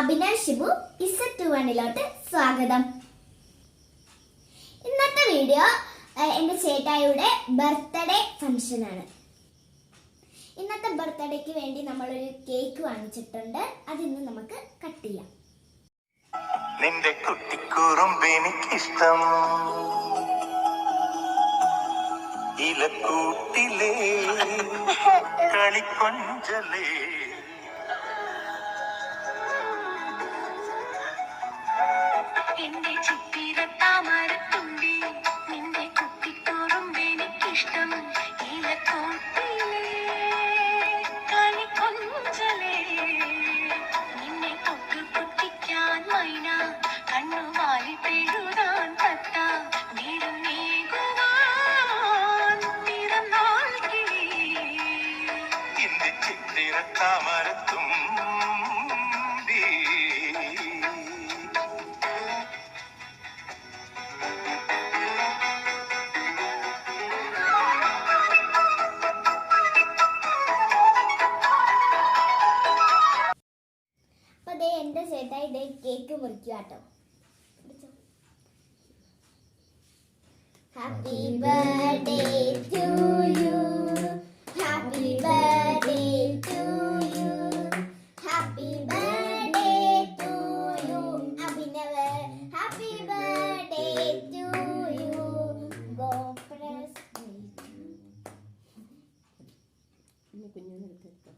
അഭിനവ് ഷിബു ഇസറ്റ് വണ്ണിലോട്ട് സ്വാഗതം. ഇന്നത്തെ വീഡിയോ എന്റെ എന്റെ ചേട്ടായിയുടെ ബർത്ത്ഡേ ഫംഗ്ഷനാണ്. ഇന്നത്തെ ബർത്ത്ഡേക്ക് വേണ്ടി നമ്മളൊരു കേക്ക് വാങ്ങിച്ചിട്ടുണ്ട്. അതിന്ന് നമുക്ക് കട്ട് ചെയ്യാം. നിന്റെ ഇഷ്ടം എനിക്കിഷ്ടം. ഇലക്കൂട്ടിലേ കളിക്കൊഞ്ചലേ എന്റെ ചിത്തിരത്താമരത്തുമ്പി നിന്റെ കുത്തിക്കോറുമ്പെനിക്കിഷ്ടം ഇലക്കൂട്ടിലേ കളിക്കൊഞ്ചലേ നിന്നെ തൊട്ടു പൊട്ടിക്കാൻ മൈന കണ്ണുവാലി പെഴുതാൻ തത്ത ചിത്തിര താമരത്തും ദേ കേക്ക് മുറിക്കുക കേട്ടോ happy birthday to you happy birthday to you happy birthday to you Abhinav happy birthday to you go press അപ്പൊ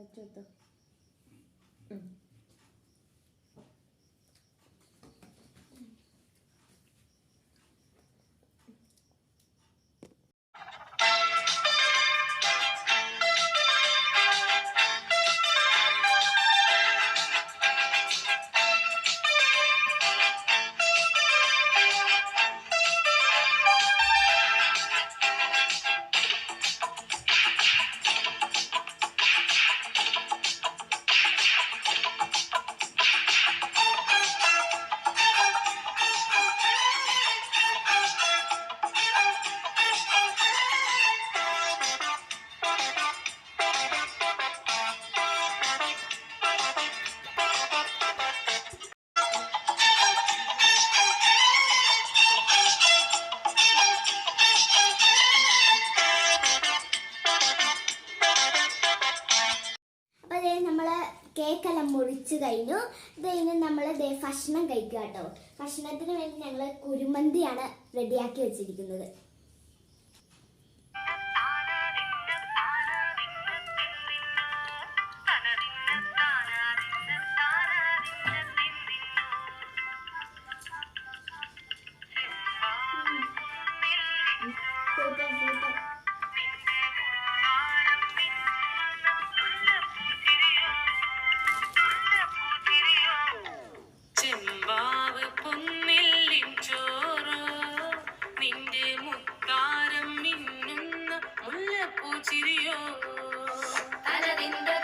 ajuda. Hum. നമ്മൾ കേക്കെല്ലാം മുറിച്ച് കഴിഞ്ഞു. ഇത് കഴിഞ്ഞ് നമ്മൾ ഭക്ഷണം കഴിക്കുക കേട്ടോ ഭക്ഷണത്തിന് വേണ്ടി ഞങ്ങൾ കുരുമന്തിയാണ് റെഡിയാക്കി വെച്ചിരിക്കുന്നത്. in the